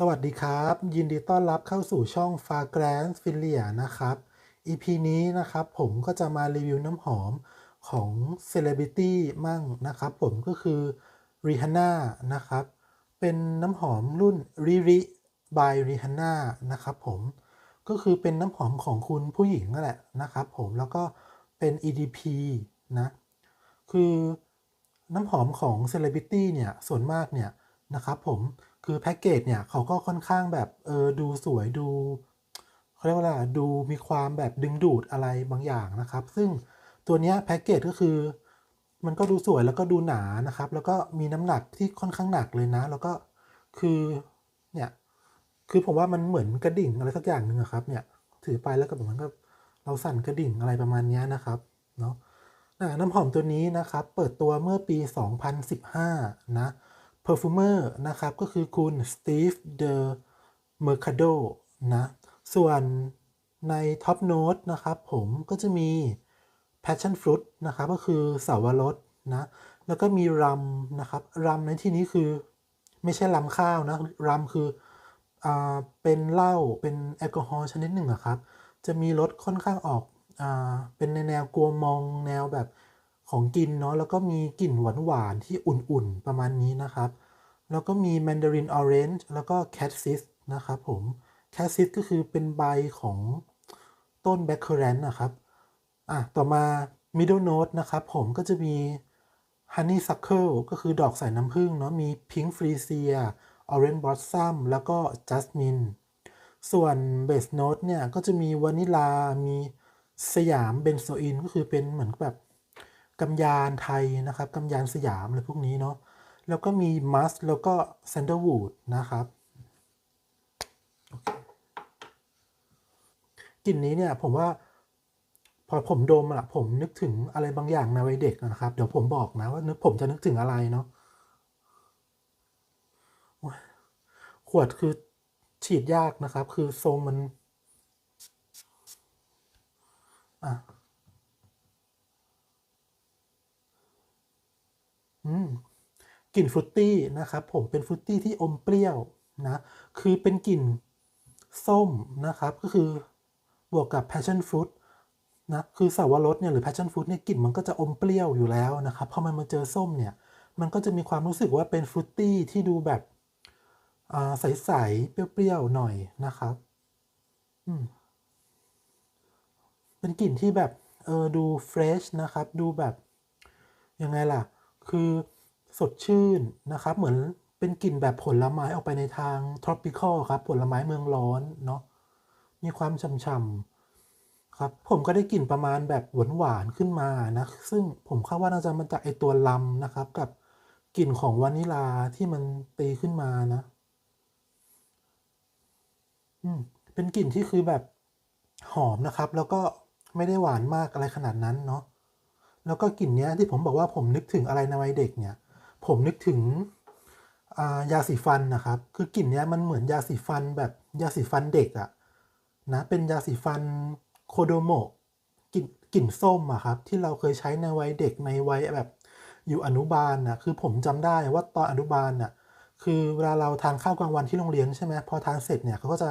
สวัสดีครับ ยินดีต้อนรับเข้าสู่ช่อง Fragrance Filia นะครับ EP นี้นะครับผมก็จะมารีวิวน้ำหอมของ Celebrity มั่งนะครับผมก็คือ Rihanna นะครับ เป็นน้ำหอมรุ่น Riri by Rihanna นะครับผมก็คือเป็นน้ำหอมของคุณผู้หญิงนั่นแหละนะครับผมแล้วก็เป็น EDP นะคือน้ำหอมของ Celebrity เนี่ยส่วนมากเนี่ยนะครับผม คือแพ็กเกจเนี่ยเขาก็ค่อนข้างแบบเออดูสวยดูเขาเรียกว่าอะไรดูมีความแบบดึงดูดอะไรบางอย่างนะครับ ซึ่งตัวเนี้ยแพ็กเกจก็คือ มันก็ดูสวยแล้วก็ดูหนานะครับ แล้วก็มีน้ำหนักที่ค่อนข้างหนักเลยนะ แล้วก็คือเนี่ยคือผมว่ามันเหมือนกระดิ่งอะไรสักอย่างหนึ่งอะครับเนี่ยถือไปแล้วก็เหมือนกับเราสั่นกระดิ่งอะไรประมาณนี้นะครับเนาะน้ำหอมตัวนี้นะครับ เปิดตัวเมื่อปี 2015 นะ Perfumer นะครับ ก็คือคุณ Steve de Mercado นะ ส่วนใน Top Note นะครับผมก็จะมี Passion Fruit นะครับ ก็คือสาวรสนะ แล้วก็มีรัมนะครับรัมในที่นี้คือไม่ใช่รัมข้าวนะรัมคืออ่าเป็นเหล้าเป็นแอลกอฮอล์ชนิดหนึ่งอะครับ จะมีรสค่อนข้างออกอ่าเป็นในแนวกัวมองแนวแบบของกินเนาะแล้วก็มีกลิ่นหวานๆที่อุ่นๆประมาณนี้นะครับ แล้วก็มีแมนดารินออเรนจ์แล้วก็แคทซิสนะครับผมแคทซิสก็คือเป็นใบของต้นแบคเคอร์แรนนะครับ อะ ต่อมา middle note นะครับผมก็จะมี honeysuckle ก็คือดอกสายน้ำผึ้งเนาะ มี pink freesia orange blossom แล้วก็ jasmine ส่วน base note เนี่ย ก็จะมีวานิลา มีสยามเบนโซอินก็คือเป็นเหมือนแบบกำยานไทยนะครับกำยานสยามอะไรพวกนี้เนาะ แล้วก็มีมัสแล้วก็แซนเดอร์วูดนะครับกลิ่นนี้เนี่ยผมว่าพอผมดมอะผมนึกถึงอะไรบางอย่างในวัยเด็กนะครับ เดี๋ยวผมบอกนะว่านึกผมจะนึกถึงอะไรเนาะขวดคือฉีดยากนะครับ คือทรงมันอะ อืม กลิ่นฟรุตตี้นะครับผมเป็นฟรุตตี้ที่อมเปรี้ยวนะคือเป็นกลิ่นส้มนะครับก็คือบวกกับ passion fruit นะคือสาวรสเนี่ยหรือ passion fruit เนี่ยกลิ่นมันก็จะอมเปรี้ยวอยู่แล้วนะครับพอมันมาเจอส้มเนี่ยมันก็จะมีความรู้สึกว่าเป็นฟรุตตี้ที่ดูแบบใสๆเปรี้ยวๆหน่อยนะครับอืมเป็นกลิ่นที่แบบเออดูเฟรชนะครับ ดูแบบยังไงล่ะ คือ สดชื่นนะครับ เหมือนเป็นกลิ่นแบบผลไม้ออกไปในทาง tropical ครับ ผลไม้เมืองร้อนเนาะ มีความช่ำๆครับ ผมก็ได้กลิ่นประมาณแบบหวานๆขึ้นมานะ ซึ่งผมคาดว่าน่าจะมาจากไอตัวลำนะครับ กับกลิ่นของวานิลาที่มันตีขึ้นมานะ อืม เป็นกลิ่นที่คือแบบหอมนะครับ แล้วก็ไม่ได้หวานมากอะไรขนาดนั้นเนาะ แล้วก็กลิ่นเนี้ยที่ผมบอกว่าผมนึกถึงอะไรในวัยเด็กเนี่ย ผมนึกถึงยาสีฟันนะครับ คือกลิ่นเนี้ยมันเหมือนยาสีฟันแบบยาสีฟันเด็กอะนะเป็นยาสีฟันโคโดโมะกลิ่นกลิ่นส้มอะครับ ที่เราเคยใช้ในวัยเด็กในวัยแบบอยู่อนุบาลนะคือผมจำได้ว่าตอนอนุบาลน่ะคือเวลาเราทานข้าวกลางวันที่โรงเรียนใช่ไหมพอทานเสร็จเนี่ยเขาก็จะ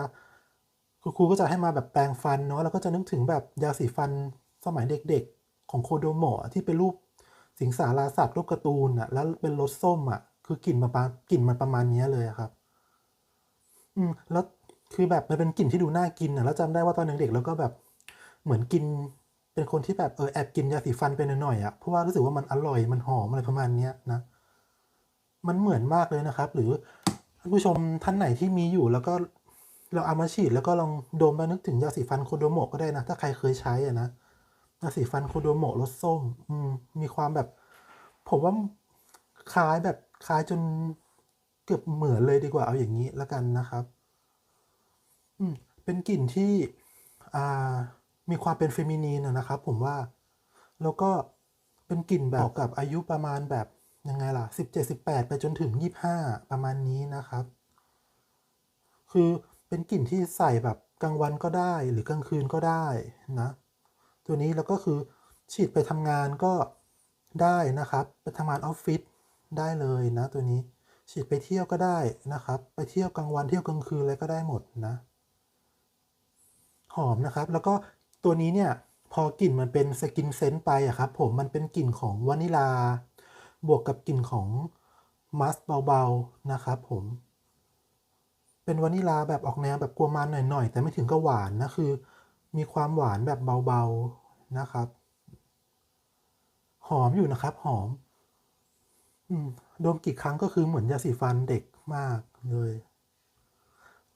คุณครูก็จะให้มาแบบแปรงฟันเนาะแล้วก็จะนึกถึงแบบยาสีฟันสมัยเด็กๆ ของโคโดโมะที่เป็นรูป สิงสาราสัตว์รูปการ์ตูนอะแล้วเป็นรสส้มอะคือกลิ่นมาปากลิ่นมันประมาณนี้เลยครับ อืม แล้วคือแบบมันเป็นกลิ่นที่ดูน่ากินอะแล้วจำได้ว่าตอนเด็กๆแล้วก็แบบเหมือนกิน เป็นคนที่แบบเออแอบกินยาสีฟันไปหน่อยๆอะเพราะว่ารู้สึกว่ามันอร่อยมันหอมอะไรประมาณเนี้ยนะมันเหมือนมากเลยนะครับ หรือท่านผู้ชมท่านไหนที่มีอยู่แล้วก็เราเอามาฉีดแล้วก็ลองดมแล้วนึกถึงยาสีฟันโคโดโมก็ได้นะ ถ้าใครเคยใช้อะนะ สีฟันโคโดโมะรสส้ม อืม มีความแบบ ผมว่าคล้ายแบบคล้ายจนเกือบเหมือนเลยดีกว่าเอาอย่างนี้แล้วกันนะครับ อืม เป็นกลิ่นที่ อ่า มีความเป็นเฟมินีนะนะครับ ผมว่า แล้วก็เป็นกลิ่นแบบกับอายุประมาณแบบยังไงล่ะสิบเจ็ดสิบแปดไปจนถึงยี่ห้าประมาณนี้นะครับ คือเป็นกลิ่นที่ใส่แบบกลางวันก็ได้หรือกลางคืนก็ได้นะ ตัวนี้แล้วก็คือฉีดไปทำงานก็ได้นะครับ ไปทำงานออฟฟิศได้เลยนะ ตัวนี้ฉีดไปเที่ยวก็ได้นะครับ ไปเที่ยวกลางวันเที่ยวกลางคืนอะไรก็ได้หมดนะ หอมนะครับ แล้วก็ตัวนี้เนี่ยพอกลิ่นมันเป็นสกินเซนต์ไปอะครับ ผมมันเป็นกลิ่นของวานิลา บวกกับกลิ่นของมัสเบาๆนะครับผม เป็นวานิลาแบบออกแนวแบบกลัวมันหน่อยๆแต่ไม่ถึงกับหวานนะคือ มีความหวานแบบเบาๆนะครับ หอมอยู่นะครับ หอมอืมดมกี่ครั้งก็คือเหมือนยาสีฟันเด็กมากเลย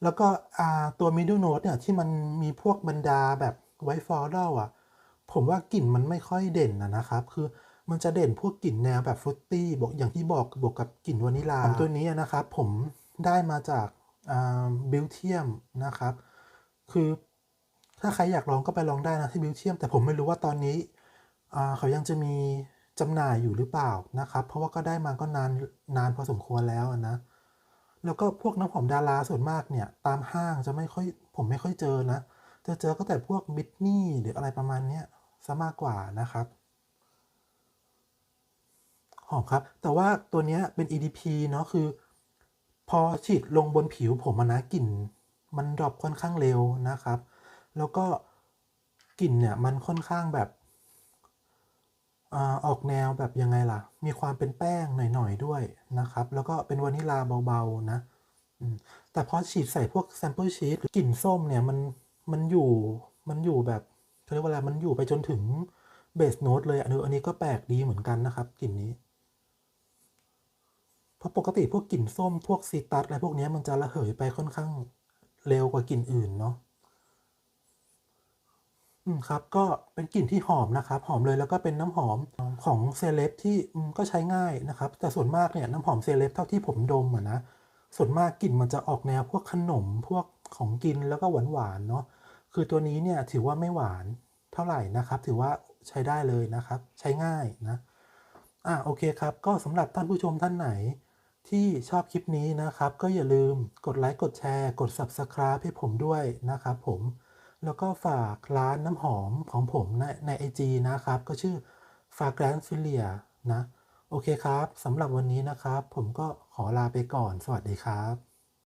แล้วก็อ่าตัว middle note เนี่ยที่มันมีพวกบรรดาแบบไวท์ฟลอรัลอะ ผมว่ากลิ่นมันไม่ค่อยเด่นนะนะครับ คือมันจะเด่นพวกกลิ่นแนวแบบฟรุตตี้บอกอย่างที่บอกบวกกับกลิ่นวานิลาตัวนี้นะครับ ผมได้มาจากบิลเทียมนะครับ คือ ถ้าใครอยากลองก็ไปลองได้นะที่บิลเทียม แต่ผมไม่รู้ว่าตอนนี้เขายังจะมีจำหน่ายอยู่หรือเปล่านะครับ เพราะว่าก็ได้มาก็นานนานพอสมควรแล้วนะ แล้วก็พวกน้ำหอมดาราส่วนมากเนี่ย ตามห้างจะไม่ค่อยผมไม่ค่อยเจอนะ จะเจอก็แต่พวกบิทนี่หรืออะไรประมาณเนี้ยซะมากกว่านะครับหอมครับ แต่ว่าตัวนี้เป็น EDP เนาะคือ พอฉีดลงบนผิวผมนะกลิ่น มันดรอปค่อนข้างเร็วนะครับ แล้วก็กลิ่นเนี่ยมันค่อนข้างแบบออกแนวแบบยังไงล่ะ มีความเป็นแป้งหน่อยๆด้วยนะครับ แล้วก็เป็นวานิลาเบาๆนะ แต่พอฉีดใส่พวกแซมเปิลชีสกลิ่นส้มเนี่ยมันมันอยู่มันอยู่แบบเขาเรียกว่าอะไรมันอยู่ไปจนถึงเบสโน e เลยอันนี้อันนี้ก็แปลกดีเหมือนกันนะครับกลิ่นนี้ เพราะปกติพวกกลิ่นส้มพวกซีตัสอะไรพวกนี้มันจะระเหยไปค่อนข้างเร็วกว่ากลิ่นอื่นเนาะ อืมครับก็เป็นกลิ่นที่หอมนะครับหอมเลยแล้วก็เป็นน้ำหอมของเซเลบที่ก็ใช้ง่ายนะครับ แต่ส่วนมากเนี่ยน้ำหอมเซเลบเท่าที่ผมดมอะนะส่วนมากกลิ่นมันจะออกแนวพวกขนมพวกของกินแล้วก็หวานหวานๆเนาะคือตัวนี้เนี่ยถือว่าไม่หวานเท่าไหร่นะครับ ถือว่าใช้ได้เลยนะครับ ใช้ง่ายนะอะโอเคครับ ก็สำหรับท่านผู้ชมท่านไหน ที่ชอบคลิปนี้นะครับ ก็อย่าลืมกดไลค์กดแชร์ กด Subscribe ให้ผมด้วยนะครับผม แล้วก็ฝากร้านน้ำหอมของผมในในไอจีนะครับ ก็ชื่อฟาแกรนฟิเลียนะ โอเคครับสำหรับวันนี้นะครับ ผมก็ขอลาไปก่อน สวัสดีครับ